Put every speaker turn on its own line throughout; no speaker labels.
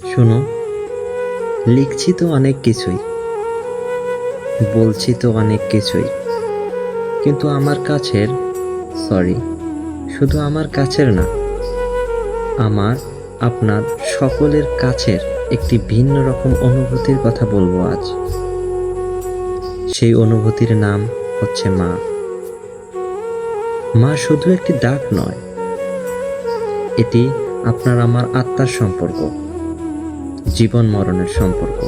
শোনো, লিখছি তো অনেক কিছুই, বলছি তো অনেক কিছুই, কিন্তু আমার কাছের সরি শুধু আমার কাছের না, আমার, আপনার সকলের কাছের একটি ভিন্ন রকম অনুভূতির কথা বলব আজ। সেই অনুভূতির নাম হচ্ছে মা। মা শুধু একটি ডাক নয়, এটি আপনার আমার আত্মার সম্পর্ক। জীবন মরণের সম্পর্ক।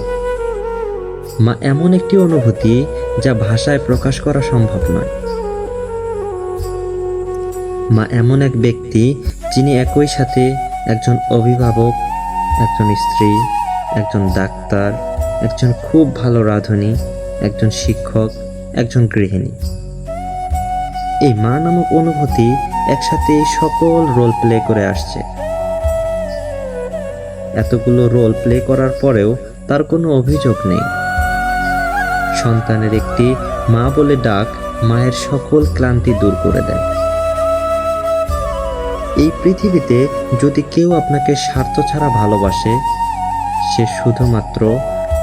মা এমন একটি অনুভূতি যা ভাষায় প্রকাশ করা সম্ভব নয়। মা এমন এক ব্যক্তি যিনি একই সাথে একজন অভিভাবক, একজন স্ত্রী, একজন ডাক্তার, একজন খুব ভালো রাঁধুনি, একজন শিক্ষক, একজন গৃহিণী। এই মা নামক অনুভূতি একসাথে সকল রোল প্লে করে আসছে। এতগুলো রোল প্লে করার পরেও তার কোনো অভিযোগ নেই। সন্তানের একটি মা বলে ডাক মায়ের সকল ক্লান্তি দূর করে দেয়। এই পৃথিবীতে যদি কেউ আপনাকে স্বার্থ ছাড়া ভালোবাসে, সে শুধুমাত্র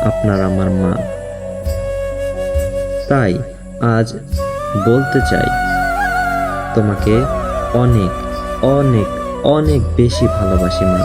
আপনার আমার মা। তাই আজ বলতে চাই, তোমাকে অনেক অনেক অনেক বেশি ভালোবাসি মা।